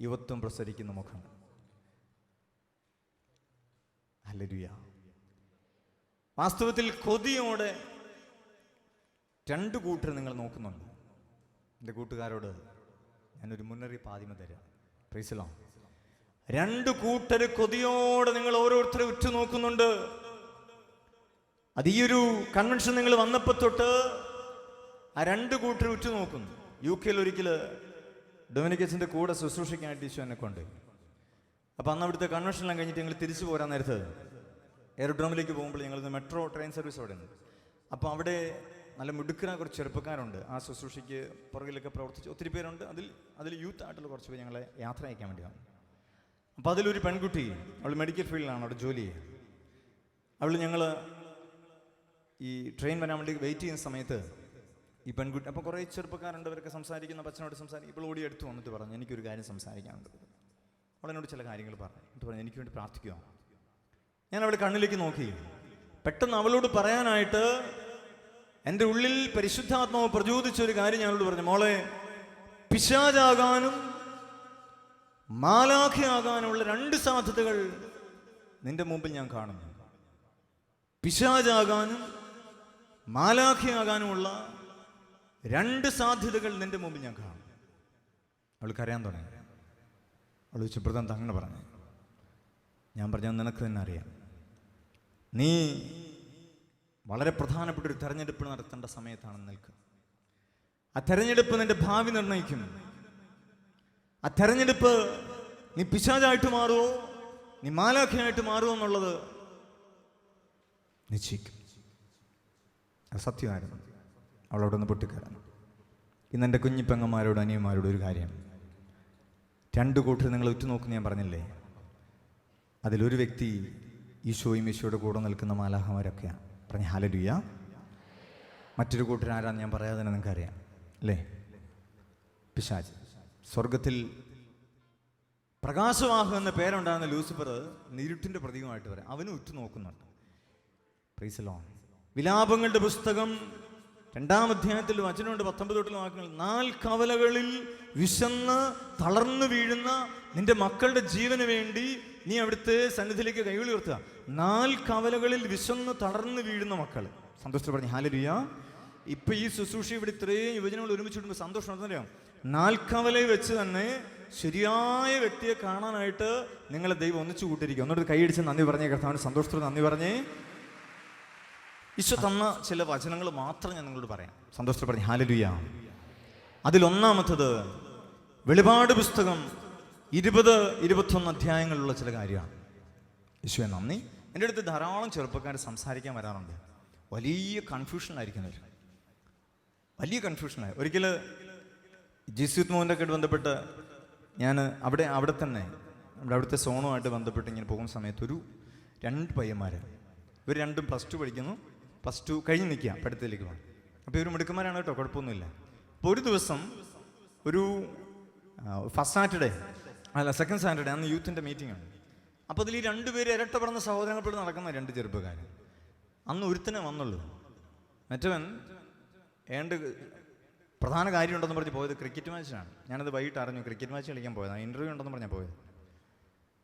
യുവത്വം പ്രസരിക്കുന്ന മുഖം. ഹല്ലേലൂയ. വാസ്തവത്തിൽ കൊതിയോടെ രണ്ട് കൂട്ടർ നിങ്ങൾ നോക്കുന്നുണ്ട്. എന്റെ കൂട്ടുകാരോട് ഞാനൊരു മുന്നറിയിപ്പ് ആദ്യമേ തരാം. പ്രീസലോ രണ്ട് കൂട്ടർ കൊതിയോടെ നിങ്ങൾ ഓരോരുത്തരെ ഉറ്റു നോക്കുന്നുണ്ട്. അത് ഈ ഒരു കൺവെൻഷൻ നിങ്ങൾ വന്നപ്പോൾ തൊട്ട് ആ രണ്ട് കൂട്ടർ ഉറ്റു നോക്കുന്നു. യു കെയിൽ ഒരിക്കൽ ഡൊമിനിക്കസിന്റെ കൂടെ ശുശ്രൂഷിക്കാനായിട്ട് ഈശോ എന്നെ കൊണ്ട്. അപ്പോൾ അന്ന് അവിടുത്തെ കൺവെൻഷനെല്ലാം കഴിഞ്ഞിട്ട് ഞങ്ങൾ തിരിച്ചു പോരാൻ നേരത്തത് എയർഡ്രോമിലേക്ക് പോകുമ്പോൾ ഞങ്ങൾ മെട്രോ ട്രെയിൻ സർവീസ് അവിടെ ഉണ്ട്. അപ്പോൾ അവിടെ നല്ല മിടുക്കന കുറച്ച് ചെറുപ്പക്കാരുണ്ട്. ആ ശുശ്രൂഷയ്ക്ക് പുറകിലൊക്കെ പ്രവർത്തിച്ച് ഒത്തിരി പേരുണ്ട്. അതിൽ അതിൽ യൂത്ത് ആയിട്ടുള്ള കുറച്ച് പേര് ഞങ്ങളെ യാത്ര അയക്കാൻ വേണ്ടിയാണ് അപ്പോൾ അതിലൊരു പെൺകുട്ടി അവൾ മെഡിക്കൽ ഫീൽഡിലാണ് അവിടെ ജോലി ചെയ്യുക. അവൾ ഞങ്ങൾ ഈ ട്രെയിൻ വരാൻ വേണ്ടി വെയിറ്റ് ചെയ്യുന്ന സമയത്ത് ഈ പെൺകുട്ടി അപ്പോൾ കുറേ ചെറുപ്പക്കാരുണ്ട് അവരൊക്കെ സംസാരിക്കുന്ന പച്ചനോട് സംസാരിക്കും. ഇപ്പോൾ ഓടി എടുത്തു വന്നിട്ട് പറഞ്ഞു എനിക്കൊരു കാര്യം സംസാരിക്കാനുണ്ട്. അവൾ എന്നോട് ചില കാര്യങ്ങൾ പറഞ്ഞു. എന്നിട്ട് പറഞ്ഞു എനിക്ക് വേണ്ടി പ്രാർത്ഥിക്കുക ഞാൻ അവളുടെ കണ്ണിലേക്ക് നോക്കി. പെട്ടെന്ന് അവളോട് പറയാനായിട്ട് എന്റെ ഉള്ളിൽ പരിശുദ്ധാത്മാവ് പ്രചോദിച്ച ഒരു കാര്യം അവളോട് പറഞ്ഞു. മോളെ പിശാചാകാനും മാലാഖയാകാനുമുള്ള രണ്ട് സാധ്യതകൾ നിന്റെ മുമ്പിൽ ഞാൻ കാണുന്നു. പിശാചാകാനും മാലാഖയാകാനുമുള്ള രണ്ട് സാധ്യതകൾ നിന്റെ മുമ്പിൽ ഞാൻ കാണും. അവൾ കരയാൻ തുടങ്ങി. അവൾ ചുപ്രതം അങ്ങനെ പറഞ്ഞു? ഞാൻ പറഞ്ഞ നിനക്ക് തന്നെ അറിയാം. നീ വളരെ പ്രധാനപ്പെട്ട ഒരു തെരഞ്ഞെടുപ്പ് നടത്തേണ്ട സമയത്താണ് നിൽക്കുക ആ തെരഞ്ഞെടുപ്പ് നിന്റെ ഭാവി നിർണയിക്കും. ആ തെരഞ്ഞെടുപ്പ് നീ പിശാചായിട്ട് മാറുമോ നീ മാലാഖയായിട്ട് മാറുമോ എന്നുള്ളത് നിശ്ചയിക്കും. സത്യമായിരുന്നു. അവളോട് നിന്ന് പൊട്ടിക്കരന്നു ഇന്ന് എന്റെ കുഞ്ഞിപ്പെങ്ങന്മാരോട് അനിയന്മാരോട് ഒരു കാര്യം. രണ്ട് കൂട്ടർ നിങ്ങൾ ഉറ്റുനോക്കുന്ന ഞാൻ പറഞ്ഞില്ലേ? അതിലൊരു വ്യക്തി ഈശോയും ഈശോയുടെ കൂടെ നിൽക്കുന്ന മാലാഹമാരൊക്കെയാണ് പറഞ്ഞ ഹാലരുയ മറ്റൊരു കൂട്ടർ ആരാന്ന് ഞാൻ പറയാതെ തന്നെ നിങ്ങൾക്ക് അറിയാം അല്ലേ? പിശാജ്. സ്വർഗത്തിൽ പ്രകാശവാഹു എന്ന പേരുണ്ടാകുന്ന ലൂസിഫർ നിരുട്ടിന്റെ പ്രതീകമായിട്ട് വരാം അവനും ഉറ്റുനോക്കുന്നുണ്ട്. പ്രൈസലോൺ വിലാപങ്ങളുടെ പുസ്തകം രണ്ടാം അധ്യായത്തിൽ വചനമുണ്ട് പത്തൊമ്പത് തൊട്ടുള്ള വാക്കുകൾ നാൽ കവലകളിൽ വിശന്ന് തളർന്നു വീഴുന്ന നിന്റെ മക്കളുടെ ജീവന് വേണ്ടി നീ അവിടുത്തെ സന്നിധിയിലേക്ക് കൈവിളി ഉയർത്തുക. നാൽ കവലകളിൽ വിശന്ന് തളർന്നു വീഴുന്ന മക്കൾ. സന്തോഷത്തിൽ പറഞ്ഞു ഹാലരിയ ഇപ്പൊ ഈ ശുശ്രൂഷ ഇവിടെ ഇത്രയും യുവജനങ്ങൾ ഒരുമിച്ച് വിടുമ്പോൾ സന്തോഷം അറിയാം. നാൽക്കവലയിൽ വെച്ച് തന്നെ ശരിയായ വ്യക്തിയെ കാണാനായിട്ട് നിങ്ങളെ ദൈവം ഒന്നിച്ചു കൂട്ടിരിക്കും ഒന്നോട് കൈയടിച്ച് നന്ദി പറഞ്ഞേ കർത്താവിന് സന്തോഷത്തോട് നന്ദി പറഞ്ഞേ. ഈശോ തന്ന ചില വചനങ്ങൾ മാത്രം ഞാൻ നിങ്ങളോട് പറയാം. സന്തോഷത്തിൽ പറഞ്ഞു ഹാലലുയ. അതിലൊന്നാമത്തത് വെളിപാട് പുസ്തകം ഇരുപത് ഇരുപത്തൊന്ന് അധ്യായങ്ങളുള്ള ചില കാര്യമാണ്. ഈശോയെ നന്ദി. എന്റെ അടുത്ത് ധാരാളം ചെറുപ്പക്കാർ സംസാരിക്കാൻ വരാറുണ്ട്. വലിയ കൺഫ്യൂഷനിലായിരിക്കുന്നവർ വലിയ കൺഫ്യൂഷനായി ഒരിക്കൽ ജിസ്യൂത്ത് മോഹന്റെ ഒക്കെ ബന്ധപ്പെട്ട് ഞാൻ അവിടെ അവിടെ തന്നെ നമ്മുടെ അവിടുത്തെ സോണുമായിട്ട് ബന്ധപ്പെട്ട് ഇങ്ങനെ പോകുന്ന സമയത്ത് ഒരു രണ്ട് പയ്യന്മാർ ഇവർ രണ്ടും പ്ലസ് ടു പഠിക്കുന്നു. പ്ലസ് ടു കഴിഞ്ഞ് നിൽക്കുക പഠിത്തത്തിലേക്ക് പോകാം അപ്പോൾ ഇവർ മിടുക്കന്മാരാണ് കേട്ടോ കുഴപ്പമൊന്നുമില്ല. അപ്പോൾ ഒരു ദിവസം ഒരു ഫസ്റ്റ് സാറ്റർഡേ അല്ല സെക്കൻഡ് സാറ്റർഡേ അന്ന് യൂത്തിന്റെ മീറ്റിംഗ് ആണ്. അപ്പോൾ അതിൽ ഈ രണ്ടുപേര് ഇരട്ട പറഞ്ഞ സഹോദരങ്ങൾ പോലും നടക്കുന്ന രണ്ട് ചെറുപ്പക്കാർ അന്ന് ഒരുത്തനെ വന്നുള്ളൂ. മറ്റവൻ ഏണ്ട് പ്രധാന കാര്യമുണ്ടെന്ന് പറഞ്ഞ് പോയത് ക്രിക്കറ്റ് മാച്ചിനാണ് ഞാനത് വൈകിട്ട് അറിഞ്ഞു ക്രിക്കറ്റ് മാച്ച് കളിക്കാൻ പോയതാണ്. ഇന്റർവ്യൂ ഉണ്ടെന്ന് പറഞ്ഞാൽ പോയത്.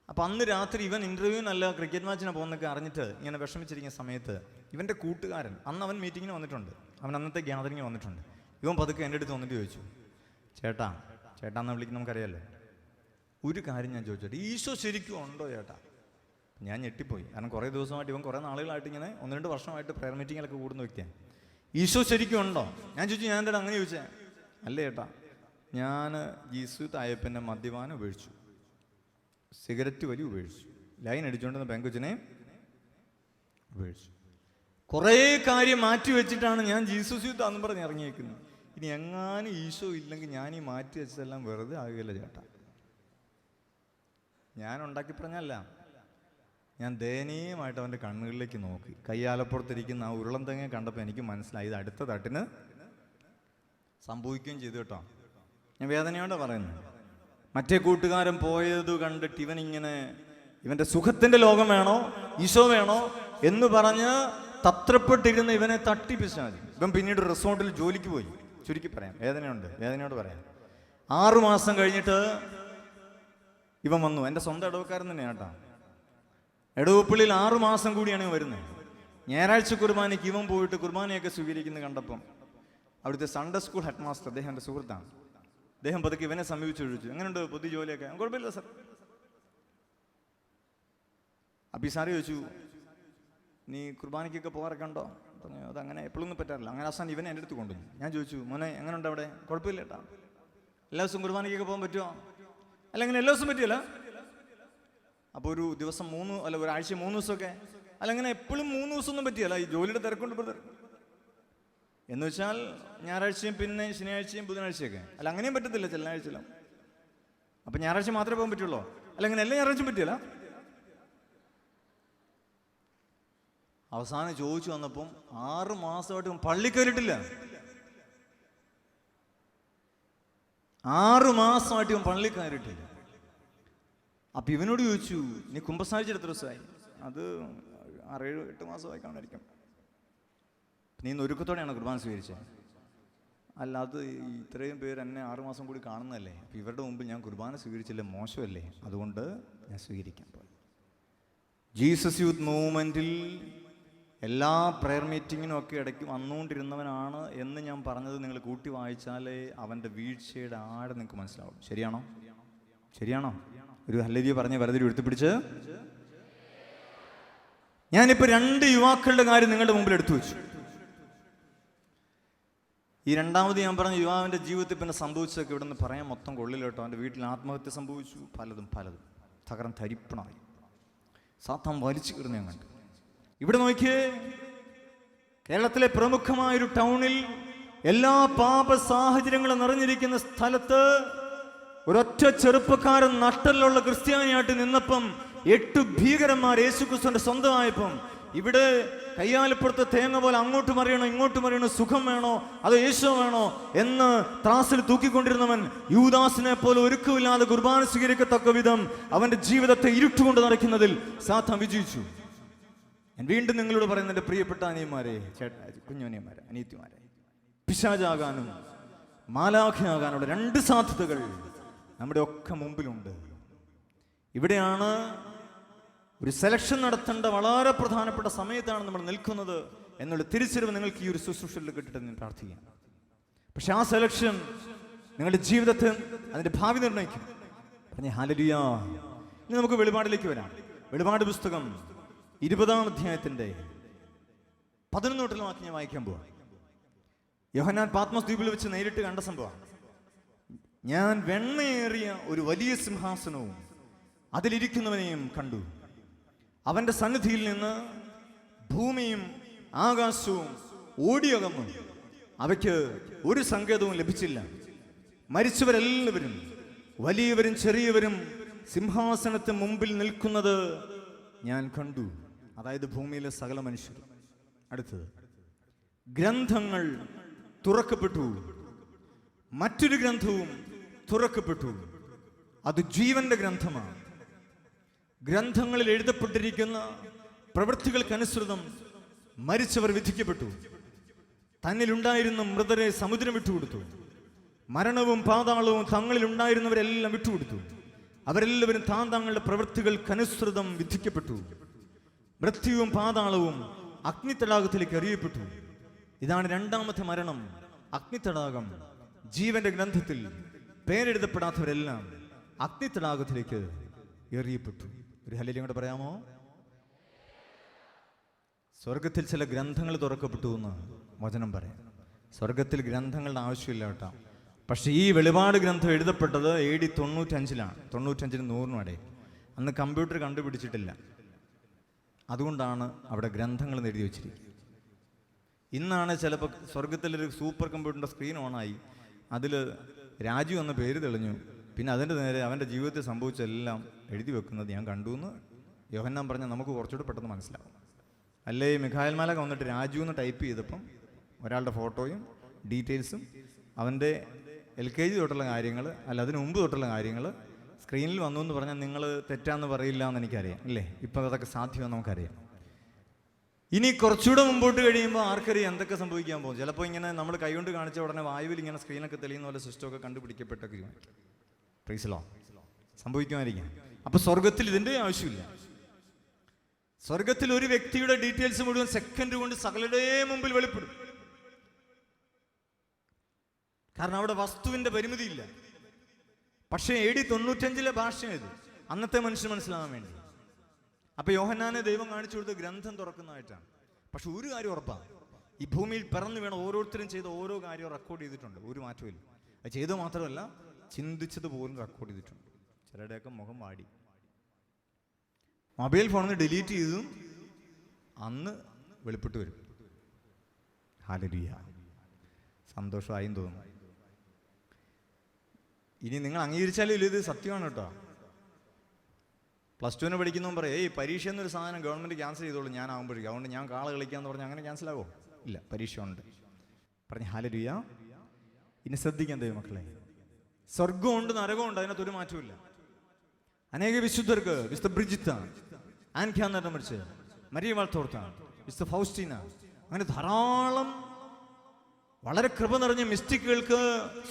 അപ്പോൾ അന്ന് രാത്രി ഇവൻ ഇന്റർവ്യൂവിനല്ല ക്രിക്കറ്റ് മാച്ചിനാണ് പോകുന്നൊക്കെ അറിഞ്ഞിട്ട് ഇങ്ങനെ വിഷമിച്ചിരിക്കുന്ന സമയത്ത് ഇവന്റെ കൂട്ടുകാരൻ അന്ന് അവൻ മീറ്റിങ്ങിന് വന്നിട്ടുണ്ട്. അവൻ അന്നത്തെ ഗ്യാതറിങ്ങിന് വന്നിട്ടുണ്ട്. ഇവൻ പതുക്കെ എന്റെ അടുത്ത് വന്നിട്ട് ചോദിച്ചു ചേട്ടാ ചേട്ടാ എന്ന് വിളിക്കുന്ന നമുക്കറിയാമല്ലോ ഒരു കാര്യം ഞാൻ ചോദിച്ചോട്ടെ ഈശോ ശരിക്കും ഉണ്ടോ ചേട്ടാ? ഞാൻ ഞെട്ടിപ്പോയി. കാരണം കുറേ ദിവസമായിട്ട് ഇവൻ കുറേ നാളുകളായിട്ട് ഇങ്ങനെ ഒന്ന് രണ്ട് വർഷമായിട്ട് പ്രയർ മീറ്റിങ്ങിലൊക്കെ കൂടുന്ന വ്യക്തിയാണ് ഈശോ ശരിക്കും ഉണ്ടോ? ഞാൻ ചോദിച്ചു ഞാൻ എന്താ അങ്ങനെ ചോദിച്ചേ? അല്ല ചേട്ടാ ഞാൻ ജീസു തായപ്പന്റെ മദ്യപാനം ഉപേക്ഷിച്ചു. സിഗരറ്റ് വലി ഉപേക്ഷിച്ചു. ലൈൻ അടിച്ചുകൊണ്ടിരുന്ന പെങ്കൊച്ചിനെ ഉപേക്ഷിച്ചു. കുറേ കാര്യം മാറ്റി വെച്ചിട്ടാണ് ഞാൻ ജീസസ് യൂത്താന്ന് പറഞ്ഞ് ഇറങ്ങിയേക്കുന്നത്. ഇനി എങ്ങാനും ഈശോ ഇല്ലെങ്കിൽ ഞാൻ ഈ മാറ്റി വെച്ചതെല്ലാം വെറുതെ ആകുകയില്ല ചേട്ടാ. ഞാൻ ഉണ്ടാക്കി പറഞ്ഞല്ല ഞാൻ ദയനീയമായിട്ട് അവന്റെ കണ്ണുകളിലേക്ക് നോക്കി. കയ്യാലപ്പുറത്തിരിക്കുന്ന ആ ഉരുളം തെങ്ങ കണ്ടപ്പോൾ എനിക്ക് മനസ്സിലായി. ഇത് അടുത്ത തട്ടിന് സംഭവിക്കുകയും ചെയ്തു കേട്ടോ. ഞാൻ വേദനയോടെ പറയുന്നു. മറ്റേ കൂട്ടുകാരൻ പോയത് കണ്ടിട്ട് ഇവൻ ഇങ്ങനെ ഇവന്റെ സുഖത്തിന്റെ ലോകം വേണോ? ഈശോ വേണോ? എന്ന് പറഞ്ഞ് തത്രപ്പെട്ടിരുന്ന ഇവനെ തട്ടിപ്പിച്ചാൽ ഇവൻ പിന്നീട് റിസോർട്ടിൽ ജോലിക്ക് പോയി. ചുരുക്കി പറയാം. വേദനയുണ്ട്. വേദനയോട് പറയാം. ആറു മാസം കഴിഞ്ഞിട്ട് ഇവൻ വന്നു. എന്റെ സ്വന്തം ഇടവക്കാരൻ തന്നെ കേട്ടോ. എടവപ്പള്ളിയിൽ ആറു മാസം കൂടിയാണ് വരുന്നത്. ഞായറാഴ്ച കുർബാനയ്ക്ക് ഇവൻ പോയിട്ട് കുർബാനയൊക്കെ സ്വീകരിക്കുന്നത് കണ്ടപ്പം അവിടുത്തെ സൺഡേ സ്കൂൾ ഹെഡ് മാസ്റ്റർ അദ്ദേഹം എന്റെ സുഹൃത്താണ്. അദ്ദേഹം പതുക്കെ ഇവനെ സമീപിച്ചു ചോദിച്ചു എങ്ങനെയുണ്ട് പുതിയ ജോലിയൊക്കെ? "ആ, കുഴപ്പമില്ല സർ അപ്പം ഈ സാറ് ചോദിച്ചു നീ കുർബാനയ്ക്കൊക്കെ പോകാറൊക്കെ ഉണ്ടോ പറഞ്ഞു അതങ്ങനെ എപ്പോഴൊന്നും പറ്റാറില്ല. അങ്ങനെ അവസാനം ഇവനെ എന്റെ അടുത്ത് കൊണ്ടുവന്നു. ഞാൻ ചോദിച്ചു മോനെ എങ്ങനെയുണ്ട് അവിടെ? കുഴപ്പമില്ല കേട്ടോ എല്ലാ ദിവസവും കുർബാനയ്ക്കൊക്കെ പോകാൻ പറ്റുമോ? അല്ല അങ്ങനെ എല്ലാ ദിവസവും പറ്റിയല്ല അപ്പോൾ ഒരു ദിവസം മൂന്ന് അല്ല ഒരാഴ്ച മൂന്ന് ദിവസമൊക്കെ. അല്ല അങ്ങനെ എപ്പോഴും മൂന്ന് ദിവസമൊന്നും പറ്റിയല്ല ഈ ജോലിയുടെ തിരക്കൊണ്ട് ബ്രദർ എന്ന് വെച്ചാൽ ഞായറാഴ്ചയും പിന്നെ ശനിയാഴ്ചയും ബുധനാഴ്ചയൊക്കെ. അല്ല അങ്ങനെയും പറ്റത്തില്ല ചില ആഴ്ചയിലും അപ്പം ഞായറാഴ്ച മാത്രമേ പോകാൻ പറ്റുള്ളൂ? അല്ല അങ്ങനെ എല്ലാ ഞായറാഴ്ചയും പറ്റിയല്ല അവസാനം ചോദിച്ചു വന്നപ്പം ആറ് മാസമായിട്ട് പള്ളി കയറിയിട്ടില്ല. ആറ് മാസമായിട്ട് ഇവൻ പള്ളി കയറിയിട്ടില്ല. അപ്പൊ ഇവനോട് ചോദിച്ചു നീ കുമ്പസാരിച്ചിട്ട് എത്ര ദിവസമായി? അത് ആറേഴ് എട്ട് മാസമായി കാണായിരിക്കും നീ ഇന്ന് ഒരുക്കത്തോടെയാണ് കുർബാന സ്വീകരിച്ചത് അല്ല അത് ഇത്രയും പേര് എന്നെ ആറുമാസം കൂടി കാണുന്നതല്ലേ. അപ്പം ഇവരുടെ മുമ്പ് ഞാൻ കുർബാന സ്വീകരിച്ചില്ല മോശമല്ലേ? അതുകൊണ്ട് ഞാൻ സ്വീകരിക്കാൻ പോയി ജീസസ് യൂത്ത് മൂവ്മെന്റിൽ എല്ലാ പ്രെയർ മീറ്റിങ്ങിനും ഒക്കെ ഇടയ്ക്ക് വന്നുകൊണ്ടിരുന്നവനാണ് എന്ന് ഞാൻ പറഞ്ഞത് നിങ്ങൾ കൂട്ടി വായിച്ചാലേ അവന്റെ വീഴ്ചയുടെ ആഴം നിങ്ങൾക്ക് മനസ്സിലാവും. ശരിയാണോ? ശരിയാണോ? ഒരു ഹല്ലരിയെ പറഞ്ഞ് വെറുതെ എടുത്തുപിടിച്ച് ഞാനിപ്പോൾ രണ്ട് യുവാക്കളുടെ കാര്യം നിങ്ങളുടെ മുമ്പിൽ എടുത്തു വെച്ചു. ഈ രണ്ടാമത് ഞാൻ പറഞ്ഞ യുവാവിന്റെ ജീവിതത്തിൽ പിന്നെ സംഭവിച്ചതൊക്കെ ഇവിടെ നിന്ന് പറയാൻ മൊത്തം കൊള്ളിലോട്ടോ അവന്റെ വീട്ടിൽ ആത്മഹത്യ സംഭവിച്ചു. പലതും പലതും. തകർന്ന് തരിപ്പണമായി. സാത്താൻ വലിച്ചു കീറുന്ന ഞാൻ കണ്ടു. ഇവിടെ നോക്കിയേ കേരളത്തിലെ പ്രമുഖമായൊരു ടൗണിൽ എല്ലാ പാപ സാഹചര്യങ്ങളും നിറഞ്ഞിരിക്കുന്ന സ്ഥലത്ത് ഒരൊറ്റ ചെറുപ്പക്കാരൻ നട്ടലുള്ള ക്രിസ്ത്യാനിയായിട്ട് നിന്നപ്പം എട്ട് ഭീകരന്മാർ യേശുക്രിസ്തുവിന്റെ സ്വന്തമായപ്പം ഇവിടെ കയ്യാലപ്പുറത്ത് തേങ്ങ പോലെ അങ്ങോട്ട് മറിയണോ ഇങ്ങോട്ട് മറിയണോ സുഖം വേണോ അതോ യേശു വേണോ എന്ന് ത്രാസിൽ തൂക്കിക്കൊണ്ടിരുന്നവൻ യൂദാസിനെ പോലെ ഒരുക്കമില്ലാതെ കുർബാന സ്വീകരിക്കത്തക്ക വിധം അവന്റെ ജീവിതത്തെ ഇരുട്ടുകൊണ്ട് നടക്കുന്നതിൽ സാധം വിജയിച്ചു. ഞാൻ വീണ്ടും നിങ്ങളോട് പറയുന്ന എന്റെ പ്രിയപ്പെട്ട അനിയന്മാരെ ചേട്ടാ കുഞ്ഞനിയന്മാരെ അനിയത്തിമാരെ പിശാചാകാനും മാലാഖയാകാനുള്ള രണ്ട് സാധ്യതകൾ നമ്മുടെ ഒക്കെ മുമ്പിലുണ്ട്. ഇവിടെയാണ് ഒരു സെലക്ഷൻ നടത്തേണ്ട വളരെ പ്രധാനപ്പെട്ട സമയത്താണ് നമ്മൾ നിൽക്കുന്നത് എന്നുള്ള തിരിച്ചറിവ് നിങ്ങൾക്ക് ഈ ഒരു ശുശ്രൂഷയിൽ കിട്ടിട്ട് ഞാൻ പ്രാർത്ഥിക്കുകയാണ്. പക്ഷെ ആ സെലക്ഷൻ നിങ്ങളുടെ ജീവിതത്തെ അതിന്റെ ഭാവി നിർണയിക്കും. പറഞ്ഞ ഹാലലിയ ഇനി നമുക്ക് വെളിപാടിലേക്ക് വരാം. വെളിപാട് പുസ്തകം ഇരുപതാം അധ്യായത്തിന്റെ പതിനൊന്നോട്ടിലും വാക്കി ഞാൻ വായിക്കാൻ പോവാം. യോഹന്നാൻ പാത്മസ് ദ്വീപിൽ വെച്ച് നേരിട്ട് കണ്ട സംഭവം. ഞാൻ വെണ്ണയേറിയ ഒരു വലിയ സിംഹാസനവും അതിലിരിക്കുന്നവനെയും കണ്ടു. അവന്റെ സന്നിധിയിൽ നിന്ന് ഭൂമിയും ആകാശവും ഓടിയകന്നു. അവയ്ക്ക് ഒരു സങ്കേതവും ലഭിച്ചില്ല. മരിച്ചവരെല്ലാവരും വലിയവരും ചെറിയവരും സിംഹാസനത്തിന് മുമ്പിൽ നിൽക്കുന്നത് ഞാൻ കണ്ടു. അതായത് ഭൂമിയിലെ സകല മനുഷ്യർ. അടുത്തത്. ഗ്രന്ഥങ്ങൾ തുറക്കപ്പെട്ടു. മറ്റൊരു ഗ്രന്ഥവും തുറക്കപ്പെട്ടു. അത് ജീവന്റെ ഗ്രന്ഥമാണ്. ഗ്രന്ഥങ്ങളിൽ എഴുതപ്പെട്ടിരിക്കുന്ന പ്രവൃത്തികൾക്കനുസൃതം മരിച്ചവർ വിധിക്കപ്പെട്ടു. തന്നിലുണ്ടായിരുന്ന മൃതരെ സമുദ്രം വിട്ടുകൊടുത്തു. മരണവും പാതാളവും തങ്ങളിലുണ്ടായിരുന്നവരെല്ലാം വിട്ടുകൊടുത്തു. അവരെല്ലാവരും താൻ തങ്ങളുടെ പ്രവൃത്തികൾക്കനുസൃതം വിധിക്കപ്പെട്ടു. മൃത്യുവും പാതാളവും അഗ്നിത്തടാകത്തിലേക്ക് എറിയപ്പെട്ടു. ഇതാണ് രണ്ടാമത്തെ മരണം അഗ്നിത്തടാകം ജീവന്റെ ഗ്രന്ഥത്തിൽ പേരെഴുതപ്പെടാത്തവരെല്ലാം അഗ്നിത്തടാകത്തിലേക്ക് എറിയപ്പെട്ടു. ഒരു ഹലിലും കൂടെ പറയാമോ? സ്വർഗത്തിൽ ചില ഗ്രന്ഥങ്ങൾ തുറക്കപ്പെട്ടു എന്ന് വചനം പറയാം. സ്വർഗത്തിൽ ഗ്രന്ഥങ്ങളുടെ ആവശ്യമില്ല കേട്ടോ. പക്ഷേ ഈ വെളിപാട് ഗ്രന്ഥം എഴുതപ്പെട്ടത് എ ഡി തൊണ്ണൂറ്റഞ്ചിലാണ്. തൊണ്ണൂറ്റഞ്ചിന് നൂറിനും ഇടയിൽ അന്ന് കമ്പ്യൂട്ടർ കണ്ടുപിടിച്ചിട്ടില്ല. അതുകൊണ്ടാണ് അവിടെ ഗ്രന്ഥങ്ങൾ എഴുതി വെച്ചിരിക്കുന്നത്. ഇന്നാണ് ചിലപ്പോൾ സ്വർഗത്തിലൊരു സൂപ്പർ കമ്പ്യൂട്ടറിന്റെ സ്ക്രീൻ ഓണായി. അതിൽ രാജു എന്ന പേര് തെളിഞ്ഞു. പിന്നെ അതിന്റെ നേരെ അവന്റെ ജീവിതത്തിൽ സംഭവിച്ചെല്ലാം എഴുതി വെക്കുന്നത് ഞാൻ കണ്ടു എന്ന് യോഹന്നാൻ പറഞ്ഞാൽ നമുക്ക് കുറച്ചുകൂടെ പെട്ടെന്ന് മനസ്സിലാവും. അല്ലേ മിഖായൽ മാലക വന്നിട്ട് രാജു എന്ന് ടൈപ്പ് ചെയ്തപ്പം ഒരാളുടെ ഫോട്ടോയും ഡീറ്റെയിൽസും അവന്റെ എൽ കെ ജി തൊട്ടുള്ള കാര്യങ്ങൾ അല്ല അതിന് മുമ്പ് തൊട്ടുള്ള കാര്യങ്ങൾ സ്ക്രീനിൽ വന്നു എന്ന് പറഞ്ഞാൽ നിങ്ങൾ തെറ്റാന്ന് പറയില്ല എന്ന് എനിക്കറിയാം അല്ലേ? ഇപ്പം അതൊക്കെ സാധ്യമെന്ന് നമുക്കറിയാം. ഇനി കുറച്ചുകൂടെ മുമ്പോട്ട് കഴിയുമ്പോൾ ആർക്കറിയാം എന്തൊക്കെ സംഭവിക്കാൻ പോകും. ചിലപ്പോൾ ഇങ്ങനെ നമ്മൾ കൈകൊണ്ട് കാണിച്ച ഉടനെ വായുവിൽ ഇങ്ങനെ സ്ക്രീനൊക്കെ തെളിയുന്ന പോലെ സിസ്റ്റമൊക്കെ കണ്ടുപിടിക്കപ്പെട്ടൊക്കെ പ്രീസിലോ സംഭവിക്കുമായിരിക്കാം. അപ്പോൾ സ്വർഗത്തിൽ ഇതിന്റെ ആവശ്യമില്ല. സ്വർഗത്തിൽ ഒരു വ്യക്തിയുടെ ഡീറ്റെയിൽസ് മുഴുവൻ സെക്കൻഡ് കൊണ്ട് സകലരുടെയും മുമ്പിൽ വെളിപ്പെടും. കാരണം അവിടെ വസ്തുവിന്റെ പരിമിതിയില്ല. പക്ഷേ എ ഡി തൊണ്ണൂറ്റഞ്ചിലെ ഭാഷയത് അന്നത്തെ മനുഷ്യൻ മനസ്സിലാവാൻ വേണ്ടി. അപ്പൊ യോഹന്നാനെ ദൈവം കാണിച്ചു കൊടുത്ത ഗ്രന്ഥം തുറക്കുന്നതായിട്ടാണ്. പക്ഷെ ഒരു കാര്യം ഉറപ്പാണ് ഈ ഭൂമിയിൽ പിറന്നു വീണ ഓരോരുത്തരും ചെയ്ത ഓരോ കാര്യവും റെക്കോർഡ് ചെയ്തിട്ടുണ്ട്. ഒരു മാറ്റവും അത് ചെയ്തത് മാത്രമല്ല ചിന്തിച്ചത് പോലും റെക്കോർഡ് ചെയ്തിട്ടുണ്ട്. ചിലരുടെയൊക്കെ മുഖം വാടി. മൊബൈൽ ഫോണിൽ ഡിലീറ്റ് ചെയ്തതും അന്ന് വെളിപ്പെട്ട് വരും. ഹാലരിയ സന്തോഷമായും തോന്നുന്നു ഇനി നിങ്ങൾ അംഗീകരിച്ചാലും ഇല്ല ഇത് സത്യമാണ് കേട്ടോ. പ്ലസ് ടുവിന് പഠിക്കുന്നവൻ പറയും ഏയ് പരീക്ഷ എന്നൊരു സാധനം ഗവൺമെന്റ് ക്യാൻസൽ ചെയ്തോളൂ ഞാൻ ആകുമ്പോഴേക്കും അതുകൊണ്ട് ഞാൻ കാള കളിക്കാന്ന് പറഞ്ഞാൽ അങ്ങനെ ക്യാൻസൽ ആകുമോ ഇല്ല പരീക്ഷ ഉണ്ട്. പറഞ്ഞ ഹാലരിയ ഇനി ശ്രദ്ധിക്കാൻ ദൈവമക്കളെ. സ്വർഗമുണ്ട് നരകമുണ്ട് അതിനകത്ത് ഒരു മാറ്റമില്ല അനേക വിശുദ്ധർക്ക് വിശുദ്ധ ബ്രിജിത്ത ആൻഖ്യാൻ മരിച്ചത്. മരിച്ച് മരിയ വാൾത്തോർത്ത വിശുദ്ധ ഫൗസ്റ്റീന. അങ്ങനെ ധാരാളം വളരെ കൃപ നിറഞ്ഞ മിസ്റ്റിക്കുകൾക്ക്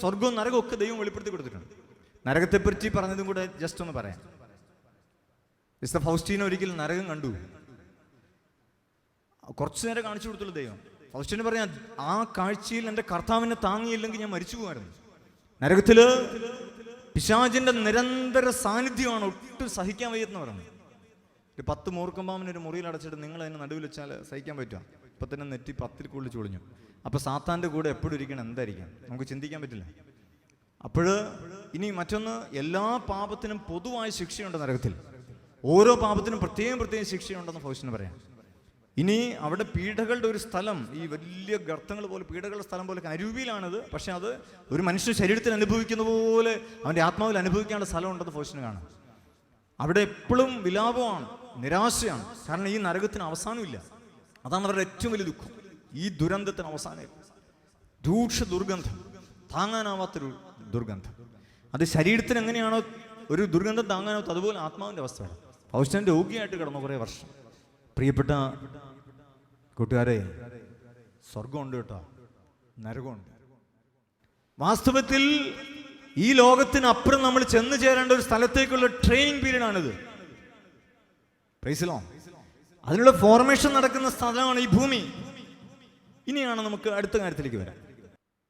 സ്വർഗവും നരകവും ഒക്കെ ദൈവം വെളിപ്പെടുത്തി കൊടുത്തിട്ടുണ്ട്. നരകത്തെപ്പറ്റി പറഞ്ഞതും കൂടെ ജസ്റ്റ് ഒന്ന് പറയാം. വിശുദ്ധ ഫൗസ്റ്റീൻ ഒരിക്കൽ നരകം കണ്ടു. കുറച്ചു നേരം കാണിച്ചു കൊടുത്തുള്ളൂ ദൈവം. ഫൗസ്റ്റീൻ പറഞ്ഞാൽ ആ കാഴ്ചയിൽ എന്റെ കർത്താവിനെ താങ്ങിയില്ലെങ്കിൽ ഞാൻ മരിച്ചു പോകുമായിരുന്നു നരകത്തിൽ പിശാചിന്റെ നിരന്തര സാന്നിധ്യമാണ് ഒട്ടും സഹിക്കാൻ വയ്യെന്ന് പറഞ്ഞു. ഒരു പത്ത് മൂർക്കമ്പാമിന് ഒരു മുറിയിൽ അടച്ചിട്ട് നിങ്ങൾ അതിനെ നടുവിൽ വെച്ചാൽ സഹിക്കാൻ പറ്റുക ഇപ്പൊ തന്നെ നെറ്റി പത്തിൽ കൂടുതൽ ചൊളിഞ്ഞു അപ്പൊ സാത്താന്റെ കൂടെ എപ്പോഴും ഇരിക്കണം എന്തായിരിക്കാം? നമുക്ക് ചിന്തിക്കാൻ പറ്റില്ല. അപ്പോൾ ഇനി മറ്റൊന്ന് എല്ലാ പാപത്തിനും പൊതുവായ ശിക്ഷയുണ്ട് നരകത്തിൽ. ഓരോ പാപത്തിനും പ്രത്യേകം പ്രത്യേകം ശിക്ഷയുണ്ടെന്ന് ഫൗസിന് പറയാം. ഇനി അവിടെ പീഡകളുടെ ഒരു സ്ഥലം ഈ വലിയ ഗർത്തങ്ങൾ പോലെ പീഡകളുടെ സ്ഥലം പോലെ അരുവിയിലാണിത്. പക്ഷെ അത് ഒരു മനുഷ്യ ശരീരത്തിൽ അനുഭവിക്കുന്ന പോലെ അവന്റെ ആത്മാവിൽ അനുഭവിക്കാനുള്ള സ്ഥലം ഉണ്ടെന്ന് ഫൗസിന് കാണാം. അവിടെ എപ്പോഴും വിലാപമാണ് നിരാശയാണ്. കാരണം ഈ നരകത്തിന് അവസാനമില്ല. അതാണ് അവരുടെ ഏറ്റവും വലിയ ദുഃഖം. ഈ ദുരന്തത്തിന് അവസാനം രൂക്ഷ ദുർഗന്ധം താങ്ങാനാവാത്തൊരു ദുർഗന്ധം. അത് ശരീരത്തിന് എങ്ങനെയാണോ ഒരു ദുർഗന്ധം താങ്ങാനാവാത്ത അതുപോലെ ആത്മാവിന്റെ അവസ്ഥയാണ്. ഫൗസ്റ്റൻ രോഗിയായിട്ട് കിടന്നു കുറേ വർഷം. പ്രിയപ്പെട്ട കൂട്ടുകാരെ സ്വർഗമുണ്ട് കേട്ടോ നരകമുണ്ട്. വാസ്തവത്തിൽ ഈ ലോകത്തിനപ്പുറം നമ്മൾ ചെന്ന് ചേരേണ്ട ഒരു സ്ഥലത്തേക്കുള്ള ട്രെയിനിങ് പീരീഡ് ആണിത്. പ്രൈസിലോ അതിനുള്ള ഫോർമേഷൻ നടക്കുന്ന സ്ഥലമാണ് ഈ ഭൂമി. ഇനിയാണ് നമുക്ക് അടുത്ത കാര്യത്തിലേക്ക് വരാം.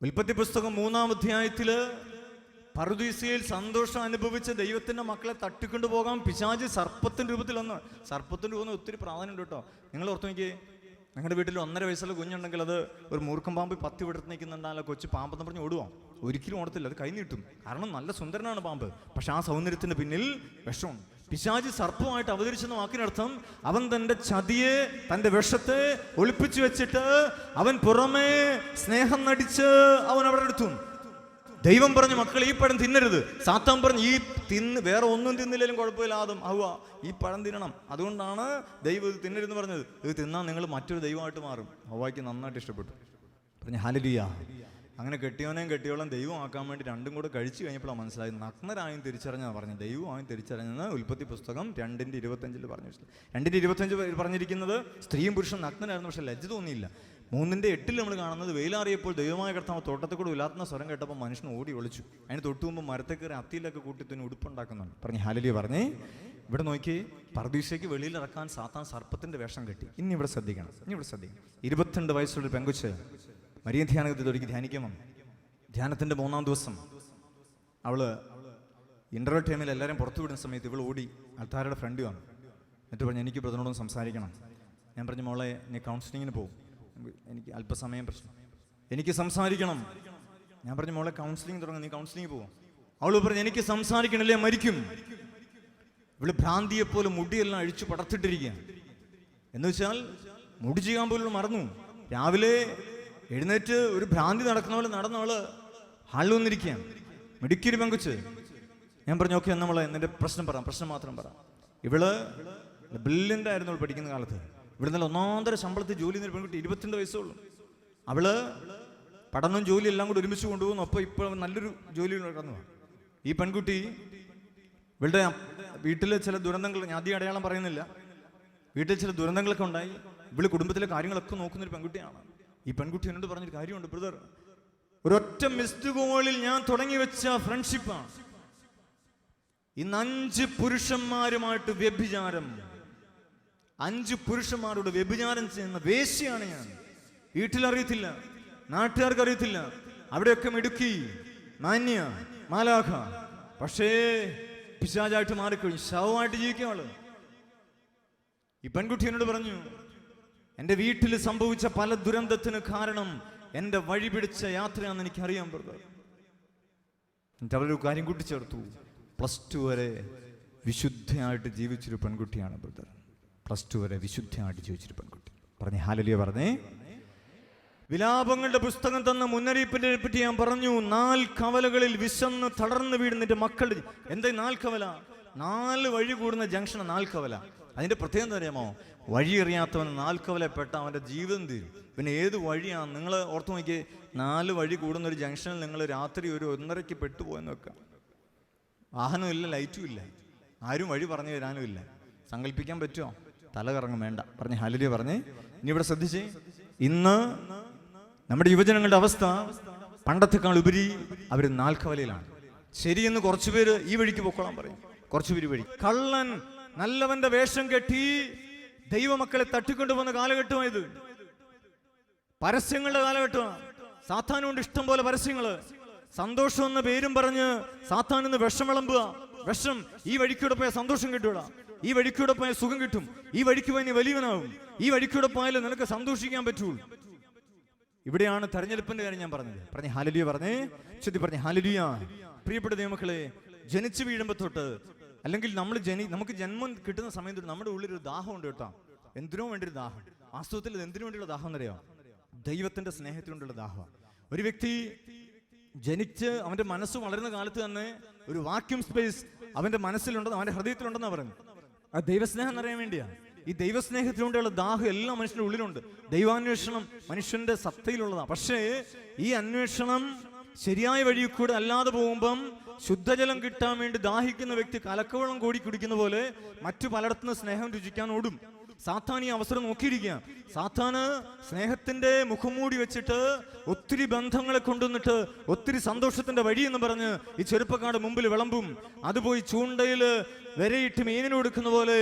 ഉൽപ്പത്തി പുസ്തകം മൂന്നാം അധ്യായത്തിൽ പറുദീസയിൽ സന്തോഷം അനുഭവിച്ച ദൈവത്തിന്റെ മക്കളെ തട്ടിക്കൊണ്ടു പോകാം. പിശാജ് സർപ്പത്തിന്റെ രൂപത്തിൽ ഒന്ന് സർപ്പത്തിന്റെ രൂപം ഒത്തിരി പ്രാധാന്യമുണ്ട് കേട്ടോ. നിങ്ങൾ ഓർത്തു നോക്കിയേ ഞങ്ങളുടെ വീട്ടിൽ ഒന്നര വയസ്സുള്ള കുഞ്ഞുണ്ടെങ്കിൽ അത് ഒരു മൂർഖം പാമ്പ് പത്തി വിടത്ത് നിൽക്കുന്നുണ്ടാലോ കൊച്ചു പാമ്പെന്ന് പറഞ്ഞ് ഓടുവോ? ഒരിക്കലും ഓടത്തില്ല അത് കൈ നീട്ടും. കാരണം നല്ല സുന്ദരനാണ് പാമ്പ്. പക്ഷെ ആ സൗന്ദര്യത്തിന്റെ പിന്നിൽ വിഷമുണ്ട് പിശാജി സർപ്പമായിട്ട് അവതരിച്ചെന്ന വാക്കിനർത്ഥം അവൻ തന്റെ ചതിയെ തന്റെ വിഷത്തെ ഒളിപ്പിച്ചു വെച്ചിട്ട് അവൻ പുറമേ സ്നേഹം നടിച്ച് അവൻ അവിടെ എടുത്തു. ദൈവം പറഞ്ഞു മക്കൾ ഈ പഴം തിന്നരുത്. സാത്താൻ പറഞ്ഞു ഈ തിന്ന് വേറെ ഒന്നും തിന്നില്ലെങ്കിലും കുഴപ്പമില്ല ആദം ഹവ ഈ പഴം തിന്നണം. അതുകൊണ്ടാണ് ദൈവം ഇത് തിന്നരുതെന്ന് പറഞ്ഞത്. ഇത് തിന്നാൽ നിങ്ങൾ മറ്റൊരു ദൈവമായിട്ട് മാറും. ഹവായ്ക്ക് നന്നായിട്ട് ഇഷ്ടപ്പെട്ടു. പറഞ്ഞു ഹാലലിയ അങ്ങനെ കെട്ടിയവനെയും കെട്ടിയോളം ദൈവമാക്കാൻ വേണ്ടി രണ്ടും കൂടെ കഴിച്ചു കഴിഞ്ഞപ്പോഴാണ് മനസ്സിലായത് നഗ്നരായും തിരിച്ചറിഞ്ഞാണ് പറഞ്ഞത്. ദൈവമായും തിരിച്ചറിഞ്ഞെന്ന് ഉൽപ്പത്തി പുസ്തകം രണ്ടിന്റെ ഇരുപത്തഞ്ചിൽ പറഞ്ഞു രണ്ടിന്റെ ഇരുപത്തഞ്ച് പറഞ്ഞിരിക്കുന്നത് സ്ത്രീയും പുരുഷനും നഗ്നരായിരുന്നു പക്ഷെ ലജ്ജ തോന്നിയില്ല മൂന്നിന്റെ എട്ടിൽ നമ്മൾ കാണുന്നത് വെയിലാറിയപ്പോൾ ദൈവമായ കർത്താവ് തോട്ടത്തിൽ കൂടെ ഉലാത്തുന്ന സ്വരം കേട്ടപ്പോൾ മനുഷ്യൻ ഓടി ഒളിച്ചു. അതിന് തൊട്ട് മുമ്പ് മരത്തെ കയറി അത്തിയിലൊക്കെ കൂട്ടി തന്നെ ഉടുപ്പുണ്ടാക്കുന്നുണ്ട്. പറഞ്ഞ് ഹാലലി പറഞ്ഞേ ഇവിടെ നോക്കി പർദീശയ്ക്ക് വെളിയിൽ ഇറക്കാൻ സാത്താൻ സർപ്പത്തിന്റെ വേഷം കെട്ടി. ഇനി ഇവിടെ ശ്രദ്ധിക്കണം ഇനി ഇവിടെ ശ്രദ്ധിക്കണം. ഇരുപത്തിരണ്ട് വയസ്സുള്ള പെങ്കുച്ച് മരിയ ധ്യാനത്തിൽ ഒരിക്കൽ ധ്യാനിക്കുമ്പം ധ്യാനത്തിന്റെ മൂന്നാം ദിവസം അവൾ ഇന്റർവ്യൂ ടൈമിൽ എല്ലാവരും പുറത്തു വിടുന്ന സമയത്ത് ഇവൾ ഓടി അൾത്താരയുടെ ഫ്രണ്ട് വന്നു. എന്നിട്ട് പറഞ്ഞു എനിക്ക് ബ്രദറിനോടൊന്ന് സംസാരിക്കണം. ഞാൻ പറഞ്ഞു മോളെ നീ കൗൺസിലിങ്ങിന് പോകും എനിക്ക് അല്പസമയം പ്രശ്നം. എനിക്ക് സംസാരിക്കണം. ഞാൻ പറഞ്ഞു മോളെ കൗൺസിലിംഗ് തുടങ്ങും നീ കൗൺസിലിംഗ് പോകും അവൾ പറഞ്ഞു എനിക്ക് സംസാരിക്കണില്ലേ മരിക്കും. ഇവൾ ഭ്രാന്തിയെ പോലെ മുടിയെല്ലാം അഴിച്ചു പടർത്തിട്ടിരിക്കുക എന്ന് വെച്ചാൽ മുടി ചെയ്യാൻ പോലും മറന്നു. രാവിലെ എഴുന്നേറ്റ് ഒരു ഭ്രാന്തി നടക്കുന്ന പോലെ നടന്നവൾ ഹാളിൽ വന്നിരിക്കുകയാണ്. മിടുക്കിയൊരു പങ്കുച്ച്. ഞാൻ പറഞ്ഞു ഓക്കെ നമ്മൾ എന്നിന്റെ പ്രശ്നം പറ പ്രശ്നം മാത്രം പറ. ഇവൾ ബ്രില്യന്റ് ആയിരുന്നു പഠിക്കുന്ന കാലത്ത്. ഇവിടെ നല്ല ഒന്നാന്തര ശമ്പളത്തിൽ ജോലി ചെയ്യുന്ന പെൺകുട്ടി ഇരുപത്തിരണ്ട് വയസ്സുള്ളൂ അവൾ പഠനവും ജോലി എല്ലാം കൂടി ഒരുമിച്ച് കൊണ്ടുപോകുന്നു. അപ്പോൾ ഇപ്പോൾ നല്ലൊരു ജോലി നടന്നു ഈ പെൺകുട്ടി ഇവളുടെ വീട്ടിലെ ചില ദുരന്തങ്ങൾ ഞാൻ അധികം അടയാളം പറയുന്നില്ല. വീട്ടിൽ ചില ദുരന്തങ്ങളൊക്കെ ഉണ്ടായി. ഇവൾ കുടുംബത്തിലെ കാര്യങ്ങളൊക്കെ നോക്കുന്നൊരു പെൺകുട്ടിയാണ്. ഈ പെൺകുട്ടി എന്നോട് പറഞ്ഞൊരു കാര്യമുണ്ട് ബ്രദർ. ഒരൊറ്റ മിസ്ഡ് കോളിൽ ഞാൻ തുടങ്ങി വെച്ച ഫ്രണ്ട്ഷിപ്പാണ് ഇന്ന് അഞ്ച് പുരുഷന്മാരുമായിട്ട് വ്യഭിചാരം. അഞ്ച് പുരുഷന്മാരോട് വ്യഭിചാരം ചെയ്യുന്ന വേശിയാണ് ഞാൻ. വീട്ടിലറിയത്തില്ല നാട്ടുകാർക്ക് അറിയത്തില്ല അവിടെയൊക്കെ മിടുക്കി മാന്യ മാലാഖ. പക്ഷേ പിശാചായിട്ട് മാറിക്കഴിഞ്ഞു. ശവമായിട്ട് ജീവിക്കും ആൾ. ഈ പെൺകുട്ടി എന്നോട് പറഞ്ഞു എന്റെ വീട്ടിൽ സംഭവിച്ച പല ദുരന്തത്തിന് കാരണം എന്റെ വഴി പിടിച്ച യാത്രയാണെന്ന് എനിക്കറിയാം ബ്രദർ എന്നിട്ട് അവരൊരു കാര്യം കൂട്ടിച്ചേർത്തു. പ്ലസ് ടു വരെ വിശുദ്ധയായിട്ട് ജീവിച്ചൊരു പെൺകുട്ടിയാണ് ബ്രദർ പ്ലസ് ടു വരെ വിശുദ്ധയായിട്ട് ജീവിച്ചൊരു പെൺകുട്ടി. പറഞ്ഞേ ഹാലലിയ പറഞ്ഞേ. വിലാപങ്ങളുടെ പുസ്തകം തന്ന മുന്നറിയിപ്പിനെ പറ്റി ഞാൻ പറഞ്ഞു നാല് കവലകളിൽ വിശന്ന് തളർന്നു വീടുന്നിട്ട് മക്കൾ എന്താ നാല് കവല നാല് വഴി കൂടുന്ന ജംഗ്ഷൻ നാൽക്കവല. അതിന്റെ പ്രത്യേകത അറിയാമോ? വഴി അറിയാത്തവൻ നാൽക്കവലപ്പെട്ട അവന്റെ ജീവിതം തീരും. പിന്നെ ഏത് വഴിയാണ്? നിങ്ങൾ ഓർത്തു നോക്കി നാല് വഴി കൂടുന്ന ഒരു ജംഗ്ഷനിൽ നിങ്ങൾ രാത്രി ഒരു ഒന്നരയ്ക്ക് പെട്ടുപോയെന്ന് വെക്കാം. വാഹനം ഇല്ല ലൈറ്റും ഇല്ല. ആരും വഴി പറഞ്ഞു തരാനും ഇല്ല. സങ്കല്പിക്കാൻ പറ്റുമോ തല കറങ്ങും വേണ്ട. പറഞ്ഞ് ഹലിയ പറഞ്ഞ്. ഇനി ഇവിടെ ശ്രദ്ധിച്ചേ. ഇന്ന് നമ്മുടെ യുവജനങ്ങളുടെ അവസ്ഥ പണ്ടത്തെക്കാൾ ഉപരി അവർ നാൽക്കവലയിലാണ്. ശരിയെന്ന് കുറച്ചുപേര് ഈ വഴിക്ക് പൊക്കോളാൻ പറയും. കുറച്ചുപേര് വഴി. കള്ളൻ നല്ലവന്റെ വേഷം കെട്ടി ദൈവമക്കളെ തട്ടിക്കൊണ്ടുപോകുന്ന കാലഘട്ടമായത് പരസ്യങ്ങളുടെ കാലഘട്ടമാണ് സാത്താനുണ്ട് ഇഷ്ടം പോലെ പരസ്യങ്ങൾ. സന്തോഷം എന്ന പേരും പറഞ്ഞ് സാത്താൻ എന്ന് വിഷം വിളമ്പുക. വിഷം ഈ വഴിക്കൂടെ പോയാൽ സന്തോഷം കിട്ടൂടാ. ഈ വഴിക്കൂടെ പോയാൽ സുഖം കിട്ടും. ഈ വഴിക്ക് പോയാൽ നീ വലിയവനാവും ഈ വഴിക്കൂടെ പോയാൽ നിനക്ക് സന്തോഷിക്കാൻ പറ്റുള്ളൂ. ഇവിടെയാണ് തെരഞ്ഞെടുപ്പിന്റെ കാര്യം ഞാൻ പറഞ്ഞത്. പറഞ്ഞ ഹാലലിയ പറഞ്ഞേ. ചെത്തി പറഞ്ഞ ഹാലലിയ. പ്രിയപ്പെട്ട ദൈവമക്കളെ ജനിച്ചു വീഴുമ്പോ തൊട്ട് അല്ലെങ്കിൽ നമ്മൾ ജനി നമുക്ക് ജന്മം കിട്ടുന്ന സമയം തൊട്ട് നമ്മുടെ ഉള്ളിൽ ഒരു ദാഹമുണ്ട് കേട്ടോ. എന്തിനോ വേണ്ടി ഒരു ദാഹം? വാസ്തവത്തിൽ എന്തിനു വേണ്ടിയുള്ള ദാഹം എന്നറിയോ? ദൈവത്തിന്റെ സ്നേഹത്തിനുള്ള ദാഹം ഒരു വ്യക്തി ജനിച്ച് അവന്റെ മനസ്സ് വളരുന്ന കാലത്ത് തന്നെ ഒരു വാക്യൂം സ്പേസ് അവന്റെ മനസ്സിലുണ്ടെന്ന് അവന്റെ ഹൃദയത്തിലുണ്ടെന്നാ പറഞ്ഞു ആ ദൈവസ്നേഹം എന്നറിയാൻ വേണ്ടിയാ. ഈ ദൈവസ്നേഹത്തിലൂടെയുള്ള ദാഹം എല്ലാ മനുഷ്യന്റെ ഉള്ളിലുണ്ട്. ദൈവാന്വേഷണം മനുഷ്യന്റെ സത്തയിലുള്ളതാണ് പക്ഷേ ഈ അന്വേഷണം ശരിയായ വഴിയിൽ കൂടെ അല്ലാതെ പോകുമ്പം ശുദ്ധജലം കിട്ടാൻ വേണ്ടി ദാഹിക്കുന്ന വ്യക്തി കലക്കവളം കൂടി കുടിക്കുന്ന പോലെ മറ്റു പലയിടത്തുനിന്ന് സ്നേഹം രുചിക്കാൻ ഓടും. സാത്താൻ ഈ അവസരം നോക്കിയിരിക്കുക സാത്താന് സ്നേഹത്തിന്റെ മുഖംമൂടി വെച്ചിട്ട് ഒത്തിരി ബന്ധങ്ങളെ കൊണ്ടുവന്നിട്ട് ഒത്തിരി സന്തോഷത്തിന്റെ വഴി എന്ന് പറഞ്ഞ് ഈ ചെറുപ്പക്കാട് മുമ്പിൽ വിളമ്പും. അതുപോയി ചൂണ്ടയിൽ വരയിട്ട് മീനിന് കൊടുക്കുന്ന പോലെ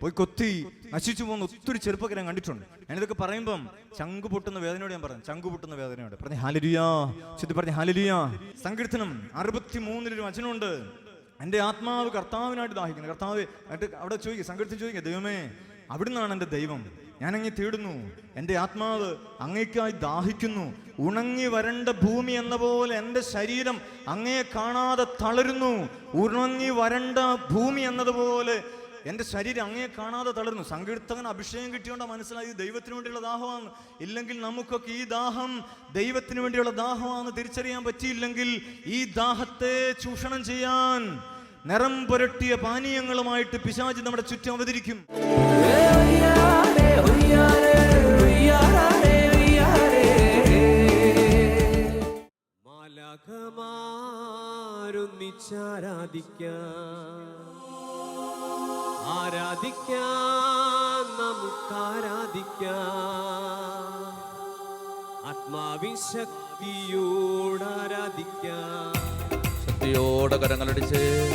പോയി കൊത്തി നശിച്ചു പോകുന്ന ഒത്തിരി ചെറുപ്പക്കാരെ ഞാൻ കണ്ടിട്ടുണ്ട്. ഞാനിതൊക്കെ പറയുമ്പം ചങ്കു പൊട്ടുന്ന വേദനയോട് ഞാൻ പറഞ്ഞു ചങ്കു പൊട്ടുന്ന വേദനയോട്. പറഞ്ഞ ഹാലലിയാ. ചുറ്റി പറഞ്ഞ ഹാലലിയാ. സങ്കീർത്തനം അറുപത്തി മൂന്നിലൊരു വചനമുണ്ട്. എന്റെ ആത്മാവ് കർത്താവിനായിട്ട് ദാഹിക്കുന്നു. കർത്താവ് അവിടെ ചോദിക്കുക സങ്കീർത്തനം ചോദിക്കുക ദൈവമേ അവിടുന്നാണ് എന്റെ ദൈവം. ഞാൻ അങ്ങേ തേടുന്നു. എന്റെ ആത്മാവ് അങ്ങേക്കായി ദാഹിക്കുന്നു. ഉണങ്ങി വരണ്ട ഭൂമി എന്ന പോലെ എന്റെ ശരീരം അങ്ങയെ കാണാതെ തളരുന്നു. ഉണങ്ങി വരണ്ട ഭൂമി എന്നതുപോലെ എന്റെ ശരീരം അങ്ങയെ കാണാതെ തളർന്നു സങ്കീർത്തകൻ അഭിഷേകം കിട്ടിയോണ്ടാ മനസ്സിലായി ദൈവത്തിന് വേണ്ടിയുള്ള ദാഹമാണ്. ഇല്ലെങ്കിൽ നമുക്കൊക്കെ ഈ ദാഹം ദൈവത്തിന് വേണ്ടിയുള്ള ദാഹമാണെന്ന് തിരിച്ചറിയാൻ പറ്റിയില്ലെങ്കിൽ ഈ ദാഹത്തെ ചൂഷണം ചെയ്യാൻ നിറം പുരട്ടിയ പാനീയങ്ങളുമായിട്ട് പിശാജ് നമ്മുടെ ചുറ്റും അവതരിക്കും. മാലകമാരൊന്നിച്ചാരാധിക്കാം ആരാധിക്കാം നമുക്കാരാധിക്കാം. ആത്മാവിൻ ശക്തിയോട് ആരാധിക്കാം. ശക്തിയോടെ കരങ്ങളടിച്ച്.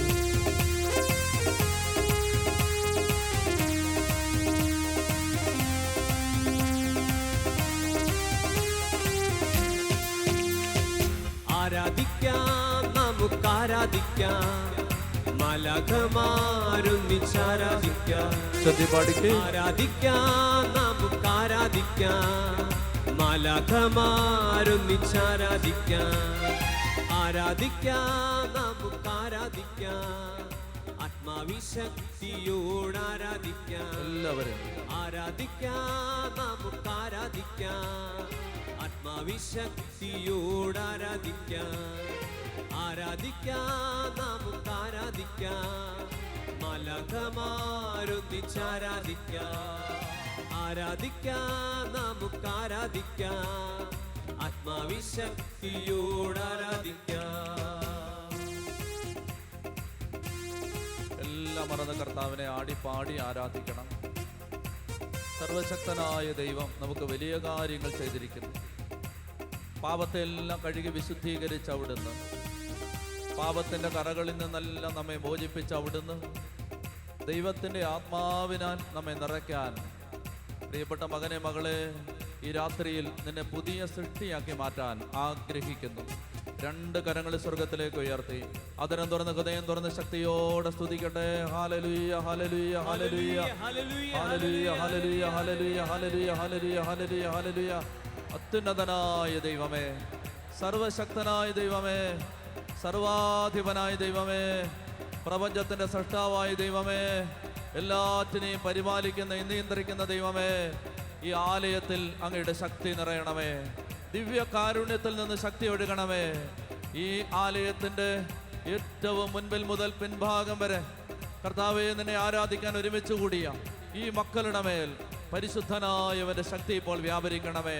ആരാധിക്കാം നമുക്കാരാധിക്കാം. തിലകമാരൊന്നിച്ചാരാധിക്കാം ആരാധിക്കാം നമുക്ക് ആരാധിക്കാം. മാലാഖമാരൊന്നിച്ചാരാധിക്കാം ആരാധിക്കാം. നമുക്ക് ആരാധിക്കാം. ആത്മാവിശക്തിയോടാരാധിക്കാം എല്ലാവരും ആരാധിക്കാം നമുക്ക് ആരാധിക്കാം. ആത്മാവിശക്തിയോടാരാധിക്കാം ആത്മാവിശക്തിയോട് നമുക്ക് ആരാധിക്കാം മലകമാരൊന്നിച്ചാരാധിക്കാം ആരാധിക്കാം നമുക്കാരാധിക്കാം ആത്മാവിശക്തിയോട് ആരാധിക്കാം എല്ലാം മറന്ന കർത്താവിനെ ആടി പാടി ആരാധിക്കണം. സർവശക്തനായ ദൈവം നമുക്ക് വലിയ കാര്യങ്ങൾ ചെയ്തിരിക്കുന്നു. പാപത്തെ എല്ലാം കഴുകി വിശുദ്ധീകരിച്ച് അവിടുന്ന്. പാപത്തിന്റെ കറകളിൽ നിന്നെല്ലാം നമ്മെ മോചിപ്പിച്ച് അവിടുന്ന്. ദൈവത്തിന്റെ ആത്മാവിനാൽ നമ്മെ നിറയ്ക്കാൻ. പ്രിയപ്പെട്ട മകനെ മകളെ ഈ രാത്രിയിൽ നിന്നെ പുതിയ സൃഷ്ടിയാക്കി മാറ്റാൻ ആഗ്രഹിക്കുന്നു. രണ്ട് കരങ്ങൾ സ്വർഗത്തിലേക്ക് ഉയർത്തി. അതിനം തുറന്ന് ഹൃദയം തുറന്ന് ശക്തിയോടെ സ്തുതിക്കട്ടെ. ഹാലലുയ ഹാലലുയ ഹാലലുയ ഹാലലുയ ഹാലലുയ ഹാലലുയ ഹാലലുയ ഹാലലുയ ഹാലലുയ ഹാലലുയ്യ അത്യുന്നതനായ ദൈവമേ സർവശക്തനായ ദൈവമേ സർവാധിപനായ ദൈവമേ പ്രപഞ്ചത്തിന്റെ സൃഷ്ടാവായ ദൈവമേ എല്ലാറ്റിനെയും പരിപാലിക്കുന്ന നിയന്ത്രിക്കുന്ന ദൈവമേ ഈ ആലയത്തിൽ അങ്ങയുടെ ശക്തി നിറയണമേ. ദിവ്യ കാരുണ്യത്തിൽ നിന്ന് ശക്തി ഒഴുകണമേ. ഈ ആലയത്തിന്റെ ഏറ്റവും മുൻപിൽ മുതൽ പിൻഭാഗം വരെ കർത്താവെ നിന്നെ ആരാധിക്കാൻ ഒരുമിച്ച് കൂടിയ ഈ മക്കളുടെ മേൽ പരിശുദ്ധനായവന്റെ ശക്തി ഇപ്പോൾ വ്യാപരിക്കണമേ.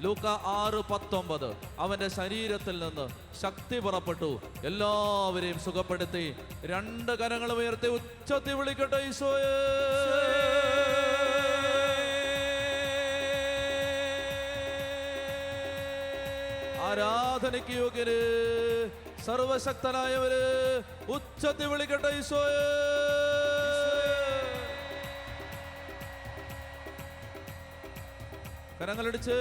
ലൂക്ക ആറ് പത്തൊമ്പത്. അവന്റെ ശരീരത്തിൽ നിന്ന് ശക്തി പുറപ്പെട്ടു. എല്ലാവരെയും സുഖപ്പെടുത്തി. രണ്ട് കരങ്ങൾ ഉയർത്തി ഉച്ചത്തി വിളിക്കട്ടെ ഈശോയേ. ആരാധനയ്ക്ക് യോഗ്യര് സർവശക്തനായവര് ഉച്ചത്തി വിളിക്കട്ടെ ഈശോയേ. കരങ്ങളടിച്ച്.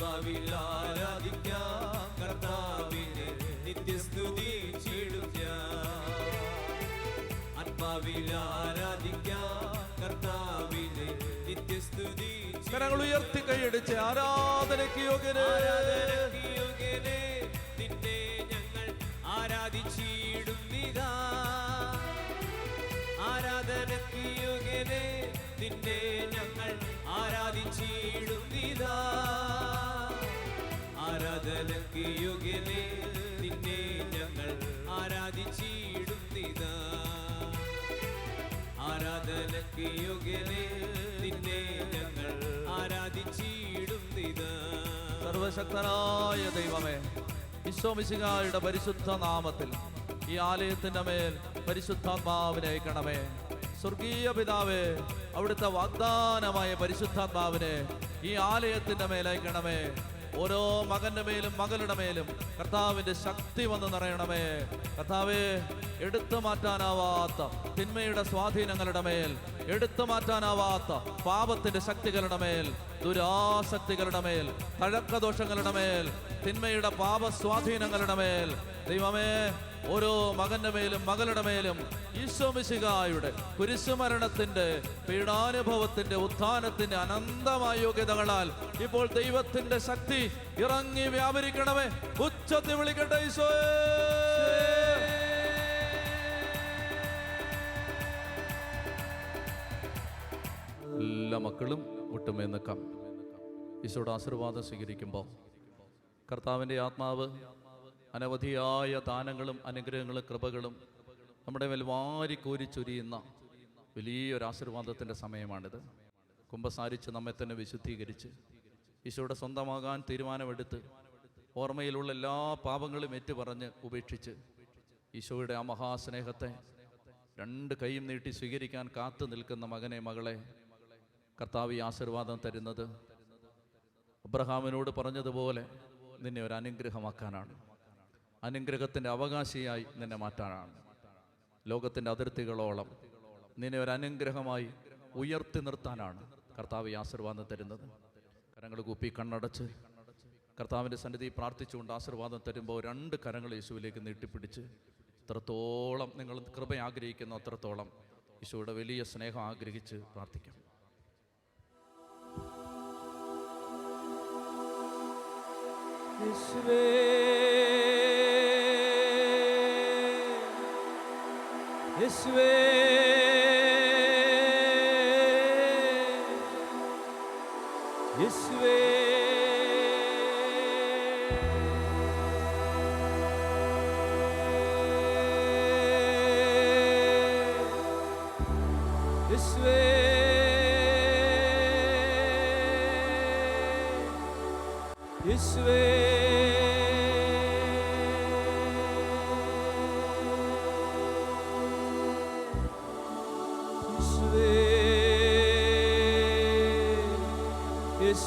ആത്മാവിൽ ആരാധിക്കാം കർത്താവിനെ നിത്യസ്തുതി ചീടും ഞാൻ ആത്മാവിൽ ആരാധിക്കാം കർത്താവിനെ നിത്യസ്തുതി കരങ്ങൾ ഉയർത്തി കൈയടിച്ച് ആരാധനയ്ക്ക് യോഗ്യനെ. ആരാധനയ്ക്ക് യോഗ്യനെ നിന്നെ ഞങ്ങൾ ആരാധിച്ചിടും യോഗ്യനേ, നിന്നെ ഞങ്ങൾ ആരാധിച്ചിടുന്നിതാ ആരാധനക്ക് യുഗലേ നിന്നെ ഞങ്ങൾ ആരാധിച്ചിടുന്നിതാ സർവശക്തനായ ദൈവമേ വിശ്വമിശികായുടെ പരിശുദ്ധ നാമത്തിൽ ഈ ആലയത്തിന്റെ മേൽ പരിശുദ്ധാത്മാവിനെ അയക്കണമേ. സ്വർഗീയ പിതാവേ അവിടുത്തെ വാഗ്ദാനമായ പരിശുദ്ധാത്മാവിനെ ഈ ആലയത്തിന്റെ മേൽ അയക്കണമേ. ഓരോ മകന്റെ മേലും മകളുടെ മേലും കർത്താവിന്റെ ശക്തി വന്ന് നിറയണമേ. കർത്താവേ എടുത്തു മാറ്റാനാവാത്ത തിന്മയുടെ സ്വാധീനങ്ങളുടെ മേൽ എടുത്തു മാറ്റാനാവാത്ത പാപത്തിന്റെ ശക്തികളുടെ മേൽ ദുരാസക്തികളുടെ മേൽ തഴക്കദോഷങ്ങളുടെ മേൽ തിന്മയുടെ പാപ സ്വാധീനങ്ങളുടെ മേൽ. ദൈവമേ ഓരോ മകന്റെ മേലും മകളുടെ മേലും ഈശോമിശികായുടെ കുരിശുമരണത്തിന്റെ പീഡാനുഭവത്തിന്റെ ഉത്ഥാനത്തിന്റെ അനന്തമായ യോഗ്യതകളാൽ ഇപ്പോൾ ദൈവത്തിന്റെ ശക്തി ഇറങ്ങി വ്യാപരിക്കണമേ. ഉച്ചത്തിൽ വിളിക്കട്ടെ ഈശോ എല്ലാ മക്കളും മുട്ടുമേ നിൽക്കാം ഈശോയുടെ ആശീർവാദം സ്വീകരിക്കുമ്പോൾ കർത്താവിന്റെ ആത്മാവ് അനവധിയായ ദാനങ്ങളും അനുഗ്രഹങ്ങളും കൃപകളും നമ്മുടെ മേൽ വാരിക്കോരി ചൊരിയുന്ന വലിയൊരു ആശീർവാദത്തിന്റെ സമയമാണിത്. കുംഭസാരിച്ച് നമ്മെ തന്നെ വിശുദ്ധീകരിച്ച് ഈശോയുടെ സ്വന്തമാകാൻ തീരുമാനമെടുത്ത് ഓർമ്മയിലുള്ള എല്ലാ പാപങ്ങളും ഏറ്റുപറഞ്ഞ് ഉപേക്ഷിച്ച് ഈശോയുടെ ആ മഹാസ്നേഹത്തെ രണ്ട് കൈയും നീട്ടി സ്വീകരിക്കാൻ കാത്തു നിൽക്കുന്ന മകനെ മകളെ കർത്താവ് ഈ ആശീർവാദം തരുന്നത്. അബ്രഹാമിനോട് പറഞ്ഞതുപോലെ നിന്നെ ഒരു അനുഗ്രഹമാക്കാനാണ് അനുഗ്രഹത്തിന്റെ അവകാശിയായി നിന്നെ മാറ്റാനാണ്. ലോകത്തിന്റെ അതിർത്തികളോളം നിന്നെ ഒരു അനുഗ്രഹമായി ഉയർത്തി നിർത്താനാണ് കർത്താവ് ഈ ആശീർവാദം തരുന്നത്. കരങ്ങൾ കൂപ്പി കണ്ണടച്ച് കർത്താവിന്റെ സന്നിധി പ്രാർത്ഥിച്ചുകൊണ്ട് ആശീർവാദം തരുമ്പോൾ രണ്ട് കരങ്ങൾ യേശുവിലേക്ക് നീട്ടിപ്പിടിച്ച് എത്രത്തോളം നിങ്ങൾ കൃപ ആഗ്രഹിക്കുന്നു അത്രത്തോളം യേശുവിടെ വലിയ സ്നേഹം ആഗ്രഹിച്ച് പ്രാർത്ഥിക്കാം. യേശുവേ യേശുവേ യേശുവേ